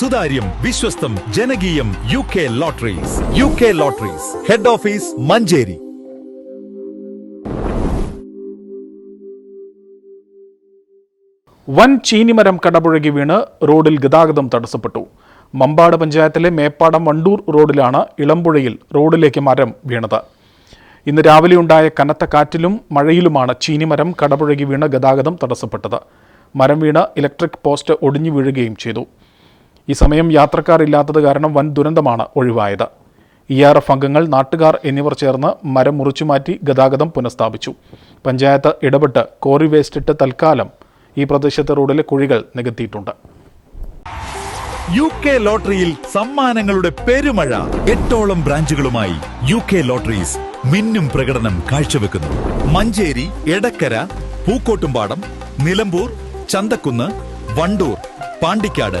സുതാര്യം വിശ്വസ്തം ജനകീയം U K lotteries U K lotteries head office Manjeri. വൻ ചീനിമരം കടപുഴകി വീണ് റോഡിൽ ഗതാഗതം തടസ്സപ്പെട്ടു. മമ്പാട് പഞ്ചായത്തിലെ മേപ്പാടം വണ്ടൂർ റോഡിലാണ് ഇളമ്പുഴയിൽ റോഡിലേക്ക് മരം വീണത്. ഇന്ന് രാവിലെയുണ്ടായ കനത്ത കാറ്റിലും മഴയിലുമാണ് ചീനിമരം കടപുഴകി വീണ് ഗതാഗതം തടസ്സപ്പെട്ടത്. മരം വീണ് ഇലക്ട്രിക് പോസ്റ്റ് ഒടിഞ്ഞു വീഴുകയും ചെയ്തു. ഈ സമയം യാത്രക്കാർ ഇല്ലാത്തത് കാരണം വൻ ദുരന്തമാണ് ഒഴിവായത്. ഇ ആർ എഫ് അംഗങ്ങൾ നാട്ടുകാർ എന്നിവർ ചേർന്ന് മരം മുറിച്ചുമാറ്റി ഗതാഗതം പുനഃസ്ഥാപിച്ചു. പഞ്ചായത്ത് ഇടപെട്ട് കോറി വേസ്റ്റിട്ട് തൽക്കാലം ഈ പ്രദേശത്തെ റോഡിലെ കുഴികൾ നികത്തിയിട്ടുണ്ട്. യു കെ ലോട്ടറിയിൽ സമ്മാനങ്ങളുടെ പെരുമഴ. എട്ടോളം ബ്രാഞ്ചുകളുമായി യു കെ ലോട്ടറീസ് മിന്നും പ്രകടനം കാഴ്ചവെക്കുന്നു. മഞ്ചേരി എടക്കര പൂക്കോട്ടുംപാടം നിലമ്പൂർ ചന്തക്കുന്ന് വണ്ടൂർ പാണ്ടിക്കാട്